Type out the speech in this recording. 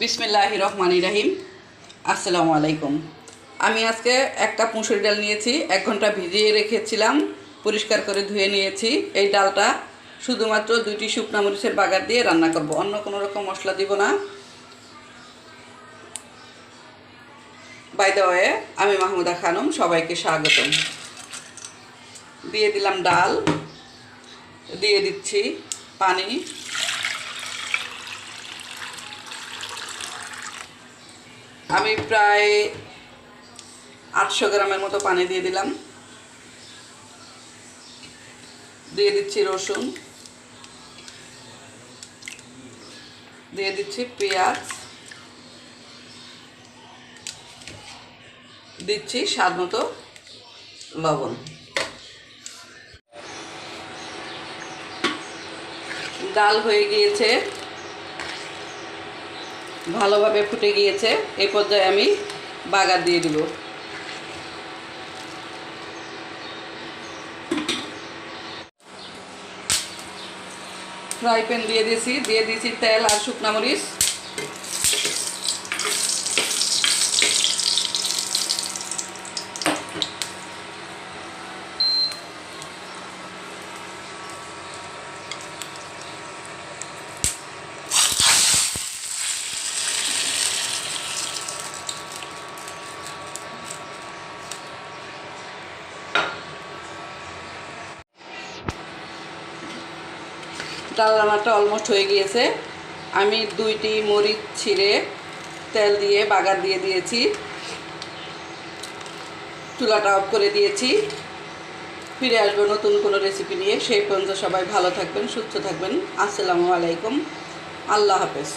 বিসমিল্লাহ রহমানি রাহিম। আসসালামু আলাইকুম। আমি আজকে একটা মুসুরি ডাল নিয়েছি, এক ঘণ্টা ভিজিয়ে রেখেছিলাম, পরিষ্কার করে ধুয়ে নিয়েছি। এই ডালটা শুধুমাত্র দুইটি শুকনা মরিচের বাগার দিয়ে রান্না করব, অন্য কোনো রকম মশলা দিব না। বাই আমি মাহমুদা খানম, সবাইকে স্বাগতম। দিয়ে দিলাম ডাল, দিয়ে দিচ্ছি পানি। আমি প্রায় আটশো গ্রামের মতো পানি দিয়ে দিলাম। দিয়ে দিচ্ছি রসুন। দিয়ে দিচ্ছি পেঁয়াজ। দিচ্ছি স্বাদ মতো লবণ। ডাল হয়ে গিয়েছে। ভালোভাবে ফুটে গিয়েছে এই পর্যায়ে আমি বাগার দিয়ে দিব। ফ্রাই প্যান দিয়ে দিয়েছি দিয়ে দিয়েছি তেল আর শুকনা মরিচ। ডাল রান্নাটা অলমোস্ট হয়ে গিয়েছে। আমি দুইটি মরিচ ছিঁড়ে তেল দিয়ে বাগার দিয়ে দিয়েছি। চুলাটা অফ করে দিয়েছি। ফিরে আসব নতুন কোনো রেসিপি নিয়ে। সেই পর্যন্ত সবাই ভালো থাকবেন, সুস্থ থাকবেন। আসসালামু আলাইকুম। আল্লাহ হাফেজ।